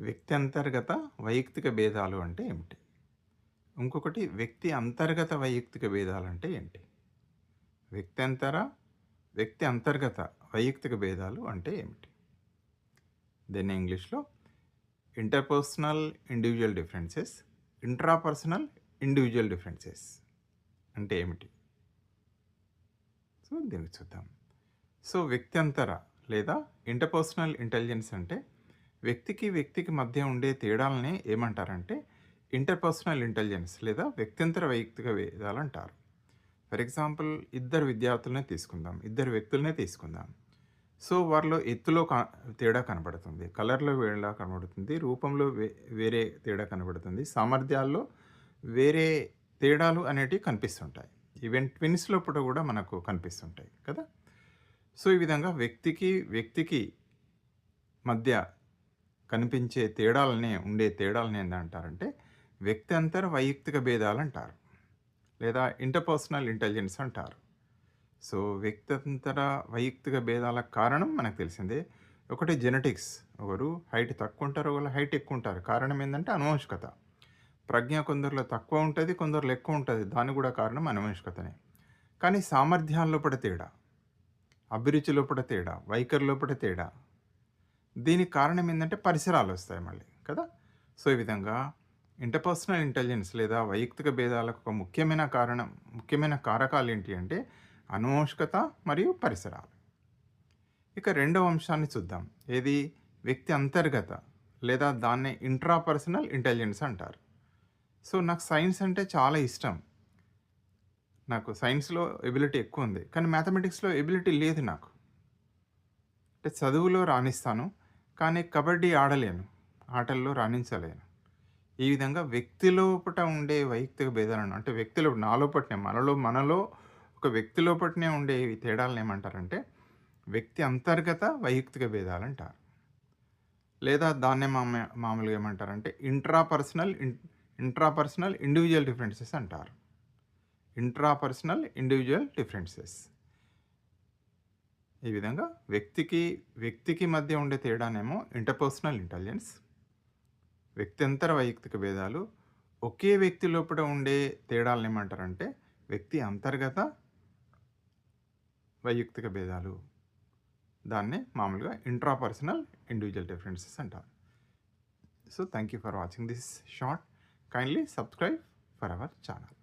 వ్యక్తి అంతర్గత వైయక్తిక భేదాలు అంటే ఏమిటి? ఇంకొకటి వ్యక్తి అంతర్గత వైయక్తిక భేదాలు అంటే ఏంటి? వ్యక్తి అంతర వ్యక్తి అంతర్గత వైయక్తిక భేదాలు అంటే ఏమిటి? దీన్ని ఇంగ్లీష్లో interpersonal individual differences intrapersonal individual differences అంటే ఏమిటి? సో దీనికి చూద్దాం. సో వ్యక్త్యంతర లేదా ఇంటర్పర్సనల్ ఇంటెలిజెన్స్ అంటే వ్యక్తికి వ్యక్తికి మధ్య ఉండే తేడాలనే ఏమంటారంటే ఇంటర్పర్సనల్ ఇంటెలిజెన్స్ లేదా వ్యక్తింతర వైయక్తిక భేదాలు అంటారు ఫర్ ఎగ్జాంపుల్ ఇద్దరు విద్యార్థులనే తీసుకుందాం ఇద్దరు వ్యక్తులనే తీసుకుందాం. సో వారిలో ఎత్తులో కా తేడా కనబడుతుంది కలర్లో వేళ కనబడుతుంది రూపంలో వే వేరే తేడా కనబడుతుంది సామర్థ్యాల్లో వేరే తేడాలు అనేటివి కనిపిస్తుంటాయి. ఈవెన్ ట్విన్స్ లోపల కూడా మనకు కనిపిస్తుంటాయి కదా? సో ఈ విధంగా వ్యక్తికి వ్యక్తికి మధ్య కనిపించే తేడాలనే ఉండే తేడాలని ఏంటంటారంటే వ్యక్తి అంతర వైయక్తిక భేదాలు అంటారు లేదా ఇంటర్పర్సనల్ ఇంటెలిజెన్స్ అంటారు. సో వ్యక్తంతర వైయక్తిక భేదాల కారణం మనకు తెలిసిందే. ఒకటి జెనెటిక్స్. ఒకరు హైట్ తక్కువ ఉంటారు ఒకరు హైట్ ఎక్కువ ఉంటారు కారణం ఏంటంటే అనువంశికత ప్రజ్ఞ కొందరిలో తక్కువ ఉంటుంది కొందరిలో ఎక్కువ ఉంటుంది. దాని కూడా కారణం అనువంశికతనే కానీ సామర్థ్యాల లోపల తేడా అభిరుచి లోపల తేడా వైఖరి లోపల తేడా దీనికి కారణం ఏంటంటే పరిసరాలు వస్తాయి మళ్ళీ కదా? సో ఈ విధంగా ఇంటర్పర్సనల్ ఇంటెలిజెన్స్ లేదా వైయక్తిక భేదాలకు ఒక ముఖ్యమైన కారణం ముఖ్యమైన కారకాలు ఏంటి అంటే అనువంశికత మరియు పరిసరాలు. ఇక రెండవ అంశాన్ని చూద్దాం. ఏది? వ్యక్తి అంతర్గత లేదా దాన్నే ఇంట్రాపర్సనల్ ఇంటెలిజెన్స్ అంటారు. సో నాకు సైన్స్ అంటే చాలా ఇష్టం. నాకు సైన్స్లో ఎబిలిటీ ఎక్కువ ఉంది. కానీ మ్యాథమెటిక్స్లో ఎబిలిటీ లేదు నాకు. అంటే చదువులో రాణిస్తాను. కానీ కబడ్డీ ఆడలేను. ఆటల్లో రాణించలేను. ఈ విధంగా వ్యక్తి లోపట ఉండే వైయక్తిక భేదాలను అంటే వ్యక్తిలో నాలోపటనే మనలో మనలో ఒక వ్యక్తి లోపటనే ఉండే ఈ తేడాలను ఏమంటారంటే వ్యక్తి అంతర్గత వైయక్తిక భేదాలు అంటారు లేదా దాన్నే మామ మామూలుగా ఏమంటారంటే ఇంట్రాపర్సనల్ ఇంట్రాపర్సనల్ ఇండివిజువల్ డిఫరెన్సెస్ అంటారు. ఇంట్రాపర్సనల్ ఇండివిజువల్ డిఫరెన్సెస్ ఈ విధంగా వ్యక్తికి వ్యక్తికి మధ్య ఉండే తేడానేమో ఇంటర్పర్సనల్ ఇంటెలిజెన్స్ వ్యక్తింతర వైయక్తిక భేదాలు ఒకే వ్యక్తి లోపల ఉండే తేడాలను ఏమంటారంటే వ్యక్తి అంతర్గత వైయక్తిక భేదాలు. దాన్నే మామూలుగా ఇంట్రాపర్సనల్ ఇండివిజువల్ డిఫరెన్సెస్ అంటారు. So thank you for watching this short kindly subscribe for our channel